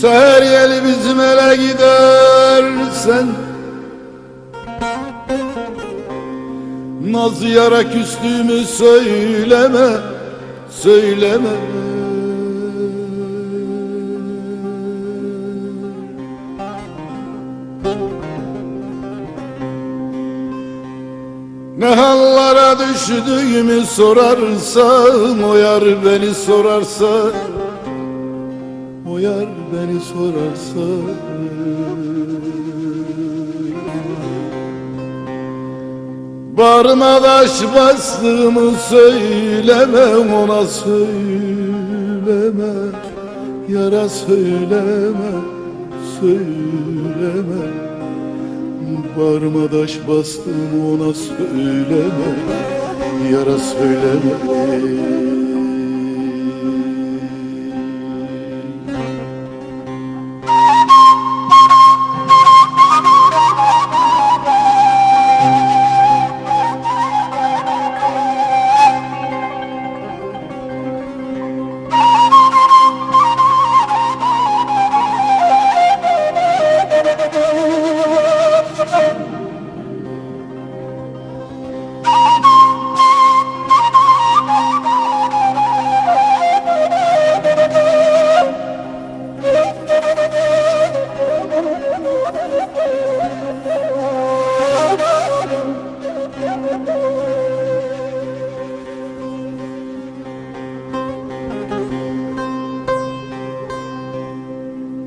Seher yeli bizim ele gidersen Naz yara söyleme Söyleme Ne hallara düştüğümü sorarsam O yar beni sorarsa O yar beni sorarsa. Bağrıma taş bastığımı söyleme ona söyleme Yara söyleme söyleme Bağrıma taş bastığımı ona söyleme Yara söyleme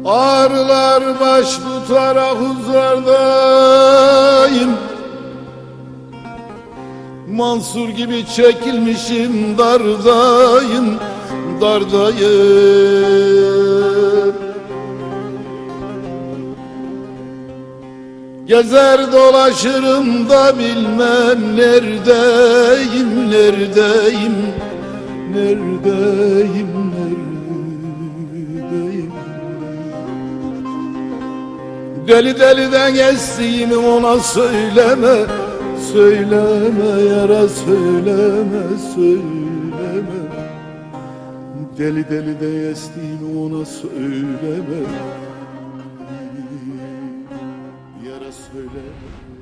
Ağrılar baş tutarak huzardayım Mansur gibi çekilmişim dardayım Dardayım Gezer dolaşırım da bilmem neredeyim, neredeyim, neredeyim, neredeyim. Deli deliden geçtiğimi ona söyleme, söyleme yara söyleme, söyleme. Deli deli de geçtiğimi ona söyleme, yara söyleme.